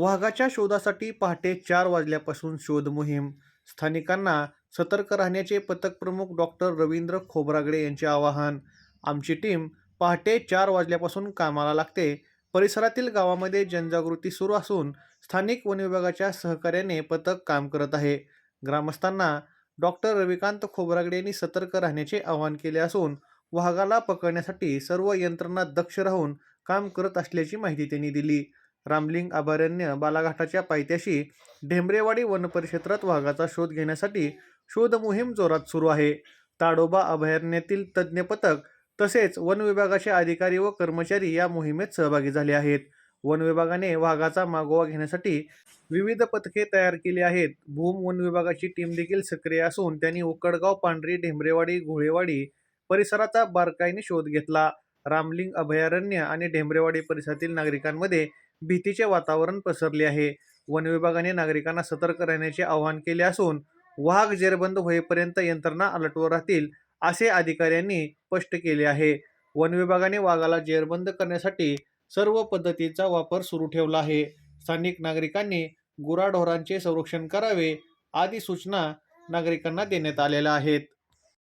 वाघाच्या शोधासाठी पहाटे चार वाजल्यापासून शोध मोहीम. स्थानिकांना सतर्क राहण्याचे पथक प्रमुख डॉक्टर रवींद्र खोबरागडे यांचे आवाहन. आमची टीम पहाटे चार वाजल्यापासून कामाला लागते. परिसरातील गावामध्ये जनजागृती सुरू असून स्थानिक वन विभागाच्या सहकार्याने पथक काम करत आहे. ग्रामस्थांना डॉक्टर रविकांत खोबरागडे यांनी सतर्क राहण्याचे आवाहन केले असून वाघाला पकडण्यासाठी सर्व यंत्रणा दक्ष राहून काम करत असल्याची माहिती त्यांनी दिली. रामलिंग अभयारण्य बालाघाटाच्या पायथ्याशी ढेंबरेवाडी वनपरिक्षेत्रात वाघाचा शोध घेण्यासाठी शोध मोहीम जोरात सुरू आहे. ताडोबा अभयारण्यातील तज्ज्ञ पथक तसेच वन विभागाचे अधिकारी व कर्मचारी या मोहिमेत सहभागी झाले आहेत. वन विभागाने वाघाचा मागोवा घेण्यासाठी विविध पथके तयार केली आहेत. भूम वन विभागाची टीम देखील सक्रिय असून त्यांनी उकडगाव पांढरी ढेंबरेवाडी घोळेवाडी परिसराचा बारकाईने शोध घेतला. रामलिंग अभयारण्य आणि ढेंबरेवाडी परिसरातील नागरिकांमध्ये भीतीचे वातावरण पसरले आहे. वन विभागाने नागरिकांना सतर्क राहण्याचे आवाहन केले असून वाघ जेरबंद होईपर्यंत यंत्रणा अलर्टवर राहतील असे अधिकाऱ्यांनी स्पष्ट केले आहे. वन विभागाने वाघाला जेरबंद करण्यासाठी सर्व पद्धतीचा वापर सुरू ठेवला आहे. स्थानिक नागरिकांनी गुराढोरांचे संरक्षण करावे आदी सूचना नागरिकांना देण्यात आलेल्या आहेत.